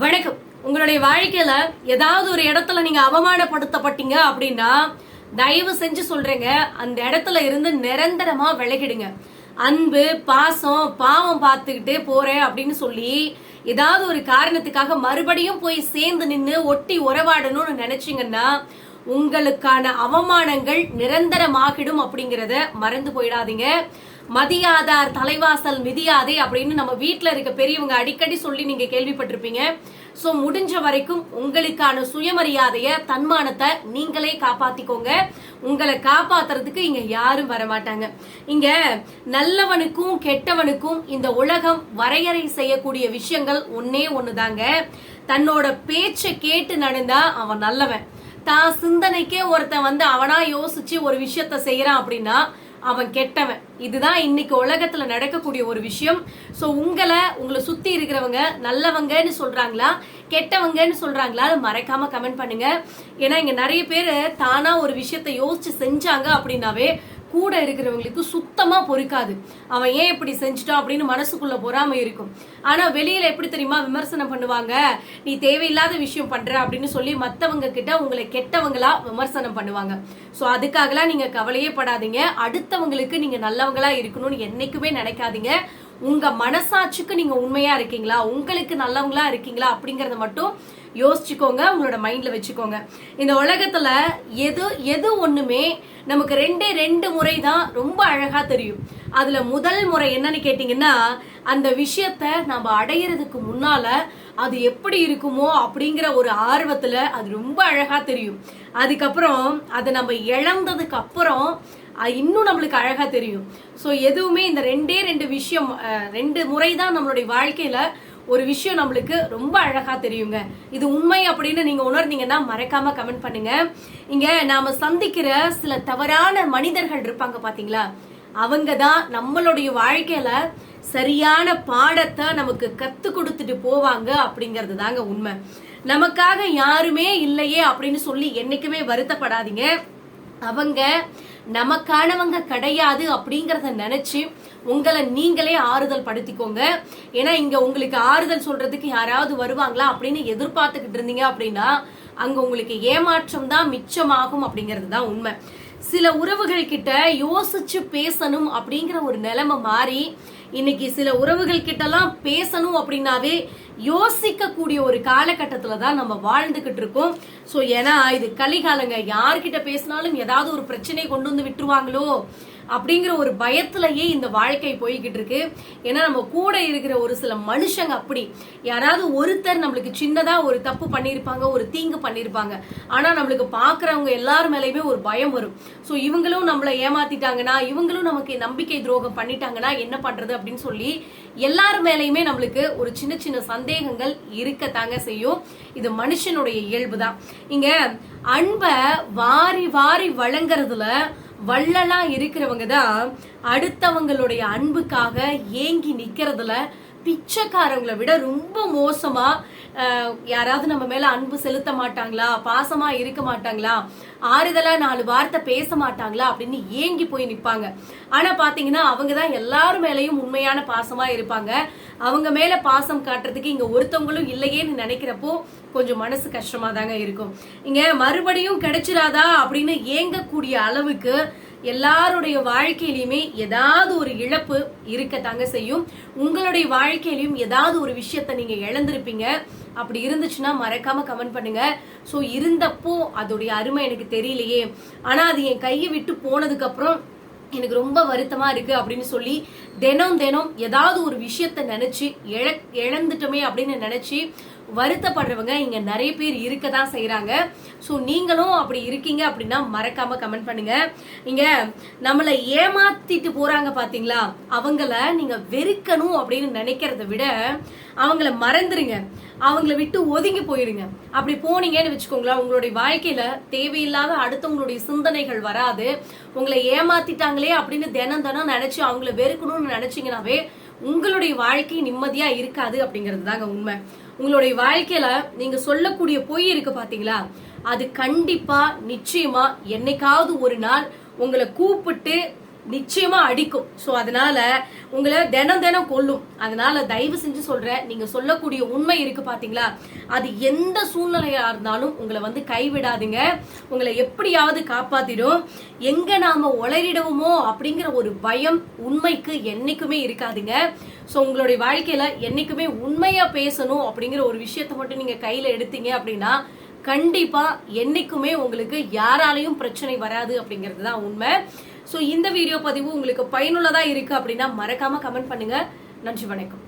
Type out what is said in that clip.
வணக்கம். உங்களுடைய வாழ்க்கையில ஏதாவது ஒரு இடத்துல நீங்க அவமானப்படுத்தப்பட்டீங்க அப்படின்னா தயவு செஞ்சு சொல்றேங்க அந்த இடத்துல இருந்து நிரந்தரமா விலகிடுங்க. அன்பு பாசம் பாவம் பார்த்துக்கிட்டு போறேன் அப்படின்னு சொல்லி ஏதாவது ஒரு காரணத்துக்காக மறுபடியும் போய் சேர்ந்து நின்று ஒட்டி உறவாடணும்னு நினைச்சீங்கன்னா உங்களுக்கான அவமானங்கள் நிரந்தரமாகிடும் அப்படிங்கறத மறந்து போயிடாதீங்க. மதியாதார் தலைவாசல் மிதியாதே அப்படின்னு நம்ம வீட்டில் இருக்க பெரியவங்க அடிக்கடி சொல்லி நீங்க கேள்விப்பட்டிருப்பீங்க. ஸோ முடிஞ்ச வரைக்கும் உங்களுக்கான சுயமரியாதைய தன்மானத்தை நீங்களே காப்பாத்திக்கோங்க. உங்களை காப்பாத்துறதுக்கு இங்க யாரும் வர மாட்டாங்க இங்க நல்லவனுக்கும் கெட்டவனுக்கும் இந்த உலகம் வரையறை செய்யக்கூடிய விஷயங்கள் ஒன்னே ஒண்ணுதாங்க. தன்னோட பேச்சை கேட்டு நடந்தா அவன் நல்லவன். தான் சிந்தனைக்கே ஒருத்தன் வந்து அவனா யோசிச்சு ஒரு விஷயத்த செய்யறான் அப்படின்னா அவன் கெட்டவன். இதுதான் இன்னைக்கு உலகத்துல நடக்கக்கூடிய ஒரு விஷயம். ஸோ உங்களை உங்களை சுத்தி இருக்கிறவங்க நல்லவங்கன்னு சொல்றாங்களா? கெட்டவங்கன்னு சொல்றாங்களா? அதை மறைக்காம கமெண்ட் பண்ணுங்க. ஏன்னா இங்க நிறைய பேர் தானா ஒரு விஷயத்த யோசிச்சு செஞ்சாங்க அப்படின்னாவே கூட இருக்கிறவங்களுக்கு சுத்தமா பொறுக்காது. அவன் ஏன் இப்படி செஞ்சுட்டான் அப்படின்னு மனசுக்குள்ள பொறாம இருக்கும். ஆனா வெளியில எப்படி தெரியுமா விமர்சனம் பண்ணுவாங்க? நீ தேவையில்லாத விஷயம் பண்ற அப்படின்னு சொல்லி மத்தவங்க கிட்ட உங்களை கெட்டவங்களா விமர்சனம் பண்ணுவாங்க. ஸோ அதுக்காகலாம் நீங்க கவலையே படாதீங்க. அடுத்தவங்களுக்கு நீங்க நல்லவங்களா இருக்கணும்னு என்னைக்குமே நினைக்காதீங்க. உங்க மனசாட்சிக்கு நீங்க உண்மையா இருக்கீங்களா? உங்களுக்கு நல்லவங்களா இருக்கீங்களா? அப்படிங்கறத மட்டும் யோசிச்சுக்கோங்க. உங்களோட மைண்ட்ல வச்சுக்கோங்க. இந்த உலகத்துல எது எது ஒண்ணுமே நமக்கு ரெண்டே ரெண்டு முறை தான் ரொம்ப அழகா தெரியும். அதுல முதல் முறை என்னன்னு கேட்டீங்கன்னா அந்த விஷயத்த நம்ம அடையிறதுக்கு முன்னால அது எப்படி இருக்குமோ அப்படிங்கிற ஒரு ஆர்வத்துல அது ரொம்ப அழகா தெரியும். அதுக்கப்புறம் அதை நம்ம இழந்ததுக்கு அப்புறம் இன்னும் நம்மளுக்கு அழகா தெரியும். ஸோ எதுவுமே இந்த ரெண்டே ரெண்டு விஷயம் ரெண்டு முறை தான் நம்மளுடைய வாழ்க்கையில ஒரு விஷயம் நம்மளுக்கு ரொம்ப அழகா தெரியுங்க. இது உண்மை அப்படின்னு நீங்க உணர்ந்தீங்கன்னா மறக்காம கமெண்ட் பண்ணுங்க. இங்க நாம சந்திக்கிற சில தவறான மனிதர்கள் இருப்பாங்க பாத்தீங்களா? அவங்க தான் நம்மளுடைய வாழ்க்கையில சரியான பாடத்தை நமக்கு கத்து கொடுத்துட்டு போவாங்க அப்படிங்கிறது தாங்க உண்மை. நமக்காக யாருமே இல்லையே அப்படின்னு சொல்லி என்னைக்குமே வருத்தப்படாதீங்க. அவங்க நமக்கானவங்க கிடையாது அப்படிங்கறத நினைச்சு உங்களை நீங்களே ஆறுதல் படுத்திக்கோங்க. ஏன்னா இங்க உங்களுக்கு ஆறுதல் சொல்றதுக்கு யாராவது வருவாங்களா அப்படின்னு எதிர்பார்த்துக்கிட்டு இருந்தீங்க அப்படின்னா அங்க உங்களுக்கு ஏமாற்றம் தான் மிச்சமாகும் அப்படிங்கிறது தான் உண்மை. சில உறவுகள் கிட்ட யோசிச்சு பேசணும் அப்படிங்கிற ஒரு நிலைமை மாறி இன்னைக்கு சில உறவுகள் கிட்டலாம் பேசணும் அப்படின்னாவே யோசிக்க கூடிய ஒரு காலகட்டத்துல தான் நம்ம வாழ்ந்துகிட்டு இருக்கோம். சோ ஏன்னா இது கலிகாலங்க. யார்கிட்ட பேசினாலும் ஏதாவது ஒரு பிரச்சனையை கொண்டு வந்து விட்டுருவாங்களோ? அப்படிங்கிற ஒரு பயத்திலேயே இந்த வாழ்க்கை போய்கிட்டு இருக்கு. ஏன்னா நம்ம கூட இருக்கிற ஒரு சில மனுஷங்க அப்படி. யாராவது ஒருத்தர் நம்மளுக்கு சின்னதா ஒரு தப்பு பண்ணியிருப்பாங்க ஒரு தீங்கு பண்ணியிருப்பாங்க. ஆனா நம்மளுக்கு பாக்குறவங்க எல்லார் மேலேயுமே ஒரு பயம் வரும். ஸோ இவங்களும் நம்மளை ஏமாத்திட்டாங்கன்னா இவங்களும் நமக்கு நம்பிக்கை துரோகம் பண்ணிட்டாங்கன்னா என்ன பண்றது அப்படின்னு சொல்லி எல்லார் மேலேயுமே நம்மளுக்கு ஒரு சின்ன சின்ன சந்தேகங்கள் இருக்கத்தாங்க செய்யும். இது மனுஷனுடைய இயல்பு தான் இங்க அன்பை வாரி வாரி வழங்குறதுல வள்ளலா இருக்கிறவங்க தான் அடுத்தவங்களுடைய அன்புக்காக ஏங்கி நிக்கிறதுல பிச்சைக்காரங்களை விட ரொம்ப மோசமா யாராவது நம்ம மேல அன்பு செலுத்த மாட்டாங்களா? பாசமா இருக்க மாட்டாங்களா? ஆறுதலா நாலு வார்த்தை பேச மாட்டாங்களா? அப்படின்னு ஏங்கி போய் நிப்பாங்க. ஆனா பாத்தீங்கன்னா அவங்க தான் எல்லாரும் மேலேயும் உண்மையான பாசமா இருப்பாங்க. அவங்க மேல பாசம் காட்டுறதுக்கு இங்க ஒருத்தவங்களும் இல்லையேன்னு நினைக்கிறப்போ கொஞ்சம் மனசு கஷ்டமா தாங்க இருக்கும். இங்க மறுபடியும் கிடைச்சிடாதா அப்படின்னு ஏங்கக்கூடிய அளவுக்கு எல்லாருடைய வாழ்க்கையிலுமே ஏதாவது ஒரு இழப்பு இருக்கத்தாங்க செய்யும். உங்களுடைய வாழ்க்கையிலையும் ஏதாவது ஒரு விஷயத்த நீங்க இழந்திருப்பீங்க. அப்படி இருந்துச்சுன்னா மறக்காம கமெண்ட் பண்ணுங்க. ஸோ இருந்தப்போ அதோடைய அருமை எனக்கு தெரியலையே. ஆனா அது என் கையை விட்டு போனதுக்கு அப்புறம் எனக்கு ரொம்ப வருத்தமா இருக்கு அப்படின்னு சொல்லி தினம் தினம் ஏதாவது ஒரு விஷயத்த நினைச்சு இழ இழந்துட்டோமே அப்படின்னு நினைச்சு வருத்தப்படுறவங்க இங்க நிறைய பேர் இருக்க தான் செய்யறாங்க ஸோ நீங்களும் அப்படி இருக்கீங்க அப்படின்னா மறக்காம கமெண்ட் பண்ணுங்க. இங்க நம்மளை ஏமாத்திட்டு போறாங்க பாத்தீங்களா? அவங்கள நீங்க வெறுக்கணும் அப்படின்னு நினைக்கிறத விட அவங்கள மறந்துருங்க. அவங்கள விட்டு ஒதுங்கி போயிருங்க. அப்படி போனீங்கன்னு வச்சுக்கோங்களேன் உங்களுடைய வாழ்க்கையில தேவையில்லாத அடுத்தவங்களுடைய சிந்தனைகள் வராது. உங்களை ஏமாத்திட்டாங்களே அப்படின்னு தினம் தினம் நினைச்சு அவங்கள வெறுக்கணும்னு நினைச்சீங்கன்னாவே உங்களுடைய வாழ்க்கை நிம்மதியா இருக்காது அப்படிங்கிறது தாங்க உண்மை. உங்களுடைய வாழ்க்கையில நீங்க சொல்லக்கூடிய பொய் இருக்கு பாத்தீங்களா? அது கண்டிப்பா நிச்சயமா என்னைக்காவது ஒரு நாள் உங்களை கூப்பிட்டு நிச்சயமா அடிக்கும். ஸோ அதனால உங்களை தினம் தினம் கொல்லும். அதனால தயவு செஞ்சு சொல்றேன் நீங்க சொல்லக்கூடிய உண்மை இருக்கு பாத்தீங்களா? அது எந்த சூழ்நிலையா இருந்தாலும் உங்களை வந்து கைவிடாதீங்க. உங்களை எப்படியாவது காப்பாத்திடும். எங்க நாம உளறிடுவோமோ அப்படிங்கிற ஒரு பயம் உண்மைக்கு என்னைக்குமே இருக்காதுங்க. ஸோ உங்களுடைய வாழ்க்கையில என்னைக்குமே உண்மையா பேசணும் அப்படிங்கிற ஒரு விஷயத்த மட்டும் நீங்க கையில எடுத்தீங்க அப்படின்னா கண்டிப்பாக என்றைக்குமே உங்களுக்கு யாராலையும் பிரச்சனை வராது அப்படிங்கிறது தான் உண்மை. ஸோ இந்த வீடியோ பதிவு உங்களுக்கு பயனுள்ளதாக இருக்குது அப்படின்னா மறக்காமல் கமெண்ட் பண்ணுங்கள் நன்றி வணக்கம்.